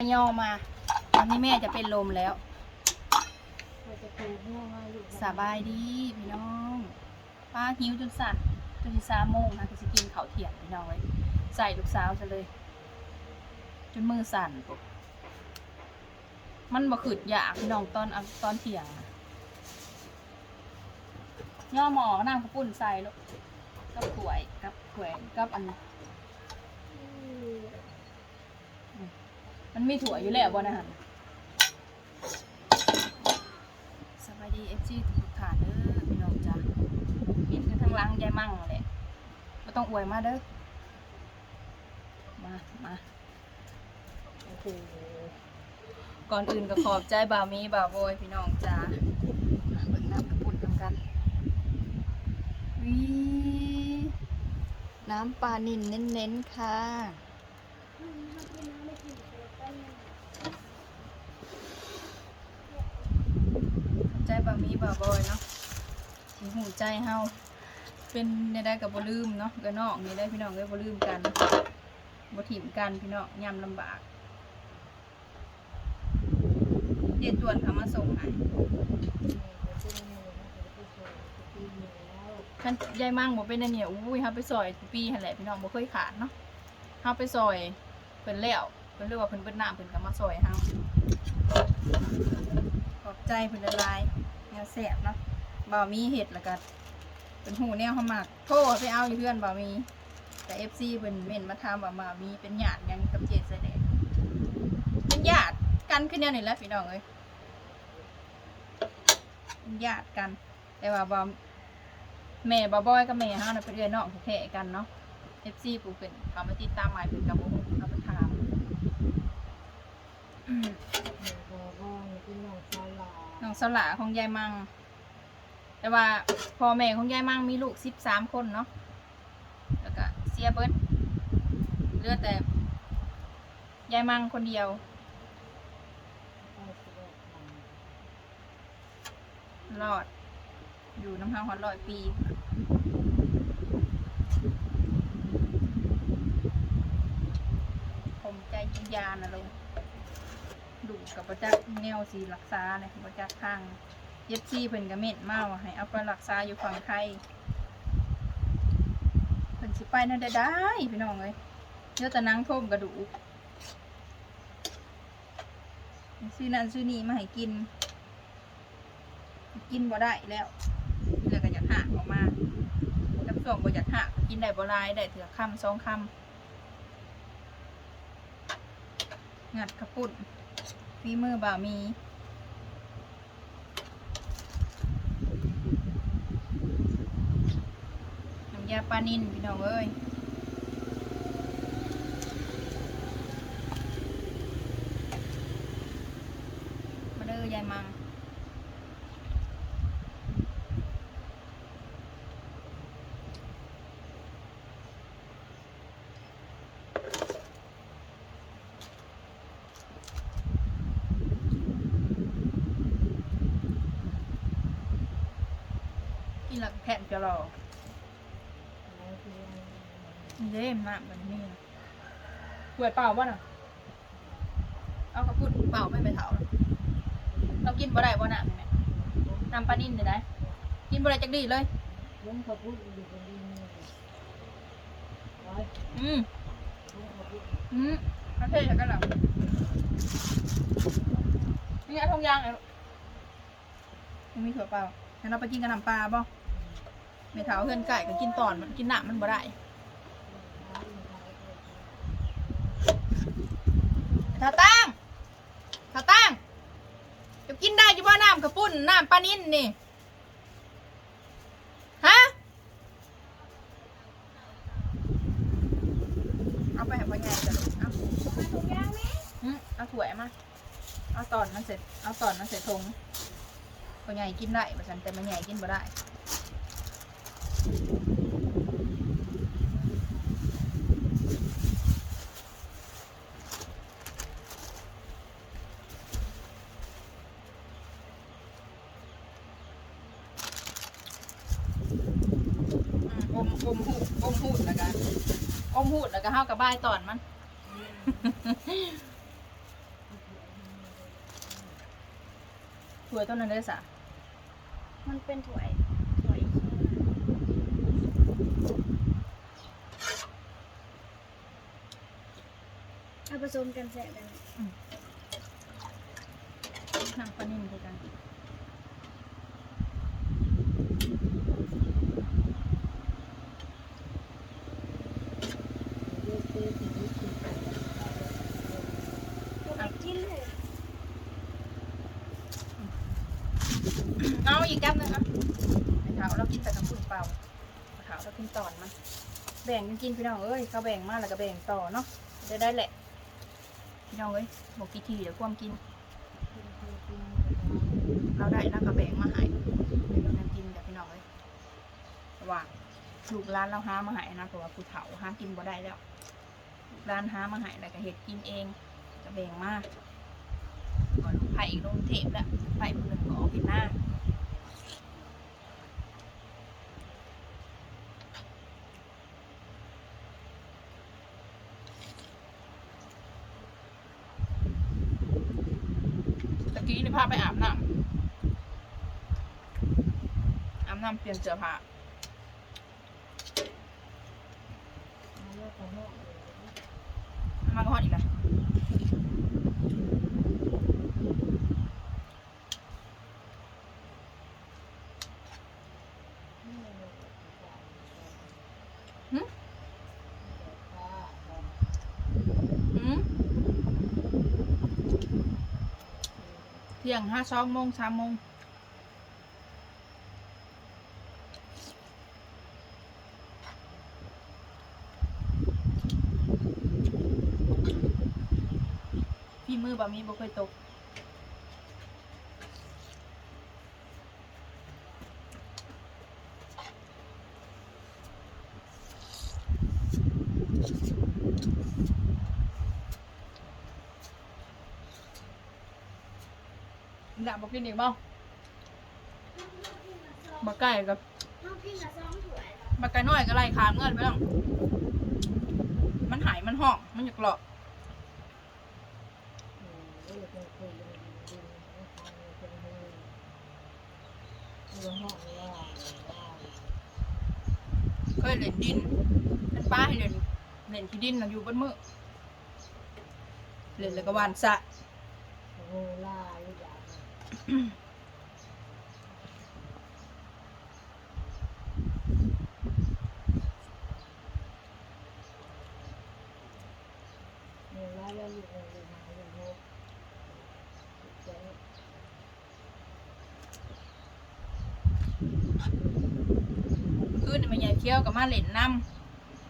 ย่อมา ตอนนี้แม่จะเป็นลมแล้ว สบายดีพี่น้อง ป้าหิวจนสั่นจนสิสามโมงนะก็สิกินข้าวเที่ยงพี่น้องไว้ใส่ลูกสาวซะเลย จนมือสั่น มันบ่ขืดอยากพี่น้องตอนตอนเที่ยงย่อหมอน้ำข้าวปุ้นใส่ลูกกับถ้วยกับแขวนกับอัน มันมีถั่วอยู่แล้วบ่นะฮะสบายดีเอฟซีทุกท่านเด้อพี่น้องจ้าเห็นกันทั้งลังยายมั่งแหละไม่ต้องอวยมาเด้อ มามาโอ้โห ก่อนอื่นก็ขอบใจบ่าวมีบ่าวโบยพี่น้องจ้าเบิ่งน้ำกระปุ่นทำกันวิน้ำปลานินเน้นๆค่ะ บะมีบะบอยเนาะสิหูใจเฮาเป็นในได้กับบ่ลืมเนาะก็นอกนี่ได้พี่น้องก็บ่ลืมกันบ่ถิ่มกันพี่น้องยามลำบากเด็ดตวนเขามาส่งให้คันยายมั่งบ่เป็นอันเนี่ยอุ้ยเฮาไปซอยปีหั่นแหละพี่น้องบ่เคยขาดเนาะเฮาไปซอยเพิ่นแล้วเพิ่นเรียกว่าเพิ่นเบิดน้ำเพิ่นก็มาซอยเฮาขอบใจเพิ่นละลาย วแสบเนาะบ่มีเห็ดแล้วก็เป็นหูแนวเขามากโทษไปเอาอยู่เพื่อนบ่มี แต่ FC เพิ่นเม่นมาถามว่าบ่มีเป็นญาติหยังกับเจ็ดแสดงเป็นญาติกันคือแนวนี้แหละพี่น้องเอ้ยเป็นญาติกัน แต่ว่าบ่แม่บ่บอยกับแม่เฮาน่ะเป็นเอื้อน้องแท้กันเนาะ FC ผู้เพิ่นเขามาติดตามหมายเพิ่นก็บ่ฮู้เขามาถามอืม บอกว่าเป็นน้องชาวลาว น้อง สละของยายมัง แต่ว่าพ่อแม่ของยายมังมีลูกสิบสามคนเนาะแล้วก็เสียเบิดเหลือแต่ยายมังคนเดียว รอด อยู่น้ำพังหอนร้อยปีผมใจกินยานะลุง ดูกับประจักแนวสีรักษาเนี่ยประจักทางเย็บซี่เพิ่นกระเม็ดเมาให้เอาไปรักษาอยู่ฝั่งไทยเพิ่นสิไปนั่นได้ได้พี่น้องเอ้ยเดี๋ยวแต่นังท่มกระดูกซื้อนั่นซื้อนี่มาให้กิน กินบ่ได้แล้วแล้วก็อยากหักออกมาจับส่งบ่อยากหักกินได้บ่ลายได้เถือคำสองคำงัดกระปุ่น ฝีมือบ่ามีน้ำยาปลานินพี่น้องเอ้ย มาเด้อยายมัง กินแล้วก็แผ่นจะรอเล่มมากมันนี่นะกวยเปล่าป่ะน่ะ เอากระปุกเปล่าไม่ไปเถาเรากินบ่ได้บ่น่ะนำปลานิ่นได้ไหมกินบ่ได้จักดีเลยลุงขพูดอยู่คนดีนี่ไว้อืมอืมประเทศกันหรอนี่ไงทองยางไงลูกยังมีถั่วเปล่างั้นเราไปกินกับน้ำปลาบ่ ไม่เถาเพื่อนไก่ก็กินตอนมันกินหนักมันบ่ได้เถาตั้งเถาตั้งจะกินได้จีบ่น้ำกระปุ้นน้ำปลานิ่นนี่ฮะเอาไปให้พ่อใหญ่จ้ะลูกเอาอืมเอาถ้วมาเอาตอนมันเสร็จเอาตอนมันเสร็จทงพ่อใหญ่กินได้ประชันแต่แม่ใหญ่กินบ่ได้ อมอมหูอมหูดแล้วกันอมหูดแล้วก็ห้ากับบายตอนมัน ถั่วต้นนั้นได้สะมันเป็นถั่ว สมกันแสบกันน้ำปลานิ่มด้วยกันเลือกเต้นที่นี่คือก็ไปกินเลยเอาอีกแก้มหนึงอะไอ้ขาวเรากินแต่กำปุ่นเปล่าไอ้ขาวเรากินตอนมันแบ่งกันกินพี่น้องเอ้ยเขาแบ่งมาแล้วก็แบ่งต่อเนาะจะได้แหละ พี่น้องเอ้ยบอกกี่ทีเดี๋ยวความกิน เราได้แล้วก็แบ่งมาให้แบ่งกันกินกับพี่น้องเอ้ยว่าลูกร้านเราหามาให้นะเพราะว่าผู้เฒ่าหากินบ่ได้แล้วลูกร้านหามาให้แล้วก็เฮ็ดกินเองก็แบ่งมาก่อนไผ่ลงเทปแล้วไผ่คนหนึ่งก็ออกเป็นหน้า ตะกี้นี่พาไปอาบน้ำอาบน้ำเปลี่ยนเสื้อผ้าเลือกของนอกเลยมาก็ฮอดอีกแล้วเที่ยงห้าสองโมงสามโมง บะมีบ่เคยตกอยากบอกกินอีกบ้างบักไก่กับน้องกินละสองถ้วยบักไก่น้อยก็ไล่ขามเงินไปแล้วมันหายมันห้อง มันอยากหลอก เคยเล่นดินเป็นป้าให้เล่นเล่นที่ดินเราอยู่บนมือเล่นแล้วก็วานสะ โอ้ล่าอยู่ย่างโง่ล่าแล้วอยู่โง่อยู่มาอยู่โง่เจ๊ คืนนี่มันใหญ่เคี้ยวกับมาเล่นน้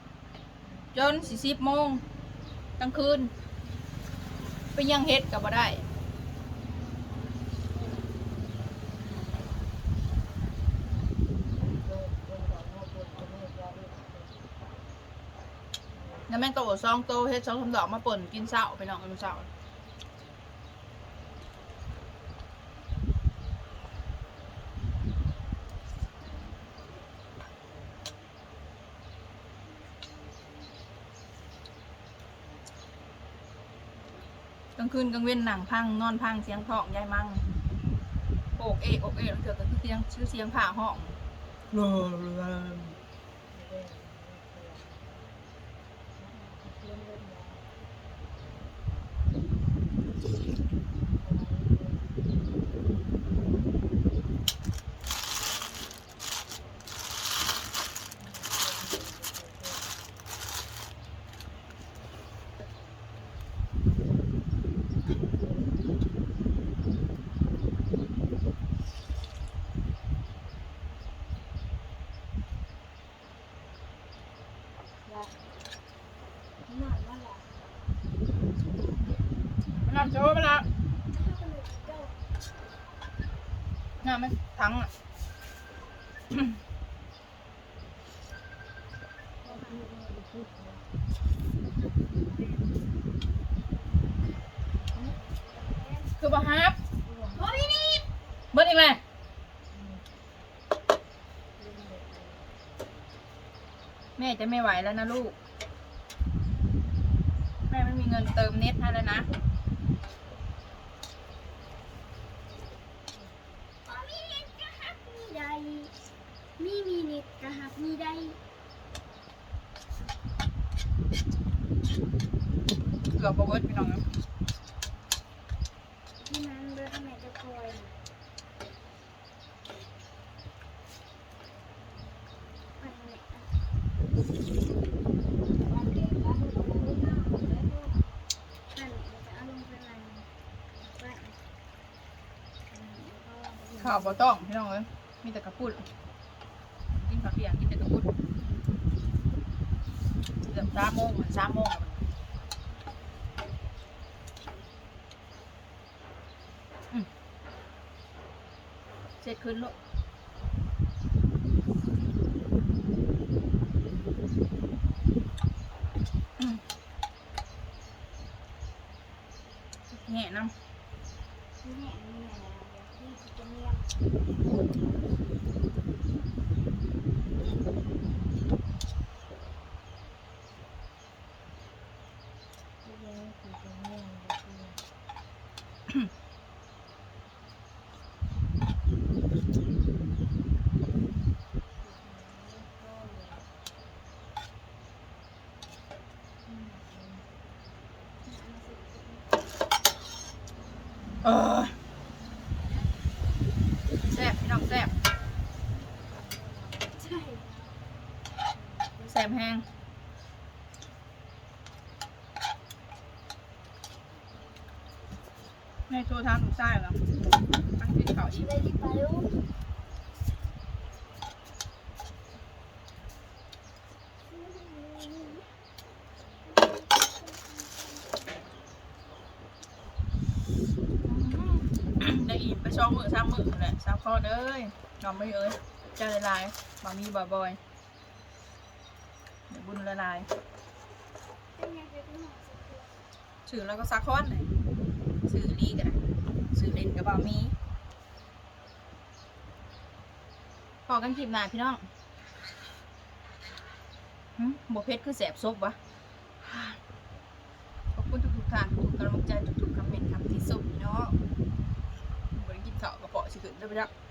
ำจนสี่สิบโมงกลางคืนไปยังเฮ็ดกับบ่ได้แล้วแม่งโตซองโตเฮ็ดสองสามดอกมาป่นกินเช้าไปน้องกันเช้า กลางคืนกลางเว้นหนังพังนอนพังเสียงท้องยายมั่งโอกเอกโอกเอกเถื่อก็คือเสียงชื่อเสียงผ่าห้องมั นนำโชว์ไปละน่ามันทั้งอะคือบ่ฮับโอ้ยนี่เบิดอีกแล้วแม่จะไม่ไหวแล้วนะลูก แม่ไม่มีเงินเติมเน็ตให้แล้วนะ กระหับนี่ได้เกือบบ่เบิดพี่น้องนะที่นั้นเบิดทำไมจะคอยข่าวบอต้องพี่น้องเล้ยมีแต่กระปุ้น ยงกินแต่กระปุ้นเกือบสามโมงเหมือนสามโมงเสร็จขึ้นลูกอืมแง่น้ำ ที่แห่งนี้นะเดี๋ยว ที่จะเงียบ เลี้ยงคือจะเลี้ยงเลย เออแซ่บพี่น้องแซ่บ ใช่ แซ่ บแห้งในโทรทางถูกใต้เหรอตั้งกินข้าอีกเลยที่ไปลูกได้อิ่มไปสองมือสามมือแหละสามข้อเด้ยยอมไม่เอ้ยเจะละลายบะมีบ่อยๆ ละลายเป็นยังไงเป็นหอสักตัวสื่อแล้วก็ซักคอนเลยสื่อลีกันนะสื่อเล่นกับบะมีพอกันคลิปหน้าพี่น้องหึบเพชรคือแสบซบวะขอบคุณทุกๆท่านทุกกำลังใจทุกๆคำเป็นคำที่ส่งพี่น้องบริกินข้าวกระเพาะสิขึ้นได้ปะจ๊ะ